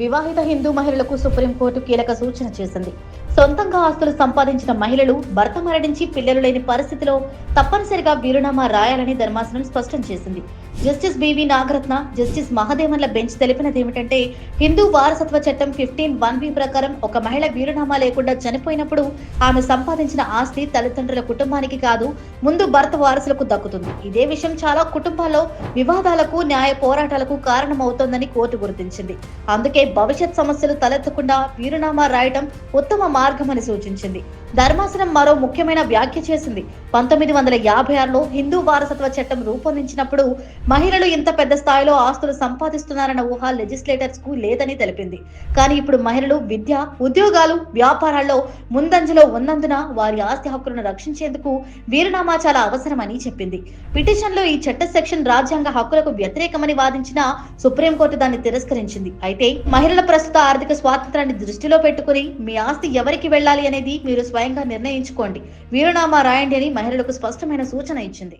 వివాహిత హిందూ మహిళలకు సుప్రీంకోర్టు కీలక సూచన చేసింది. సొంతంగా ఆస్తులు సంపాదించిన మహిళలు భర్త మరణించి పిల్లలు లేని పరిస్థితిలో తప్పనిసరిగా వీరునామా రాయాలని ధర్మాసనం స్పష్టం చేసింది. Justice B V Nagarathna justice మహదేవన్ల bench తెలిపినది ఏమిటంటే హిందూ వారసత్వ చట్టం ఫిఫ్టీన్ వన్ బి ప్రకారం ఒక మహిళ వీరునామా లేకుండా చనిపోయినప్పుడు ఆమె సంపాదించిన ఆస్తి తల్లిదండ్రుల కుటుంబానికి కాదు ముందు భర్త వారసులకు దక్కుతుంది. ఇదే విషయం చాలా కుటుంబాల్లో వివాదాలకు న్యాయ పోరాటాలకు కారణమవుతోందని కోర్టు గుర్తించింది. అందుకే భవిష్యత్ సమస్యలు తలెత్తకుండా వీరునామా రాయడం ఉత్తమ మార్గమని సూచించింది. ధర్మాసనం మరో ముఖ్యమైన వ్యాఖ్య చేసింది. పంతొమ్మిది వందల యాభై ఆరులో హిందూ వారసత్వ చట్టం రూపొందించినప్పుడు మహిళలు ఇంత పెద్ద స్థాయిలో ఆస్తులు సంపాదిస్తున్నారన్న ఊహ లెజిస్లేటర్స్కు లేదని తెలిపింది. కానీ ఇప్పుడు మహిళలు విద్య ఉద్యోగాలు వ్యాపారాల్లో ముందంజలో ఉన్నందున వారి ఆస్తి హక్కులను రక్షించేందుకు వీరునామా చాలా అవసరమని చెప్పింది. పిటిషన్లో ఈ చట్ట సెక్షన్ రాజ్యాంగ హక్కులకు వ్యతిరేకమని వాదించిన సుప్రీంకోర్టు దాన్ని తిరస్కరించింది. అయితే మహిళల ప్రస్తుత ఆర్థిక స్వాతంత్రాన్ని దృష్టిలో పెట్టుకుని మీ ఆస్తి ఎవరికి వెళ్ళాలి అనేది మీరు స్వయంగా నిర్ణయించుకోండి. వీరునామా రాయండి అని మహిళలకు స్పష్టమైన సూచన ఇచ్చింది.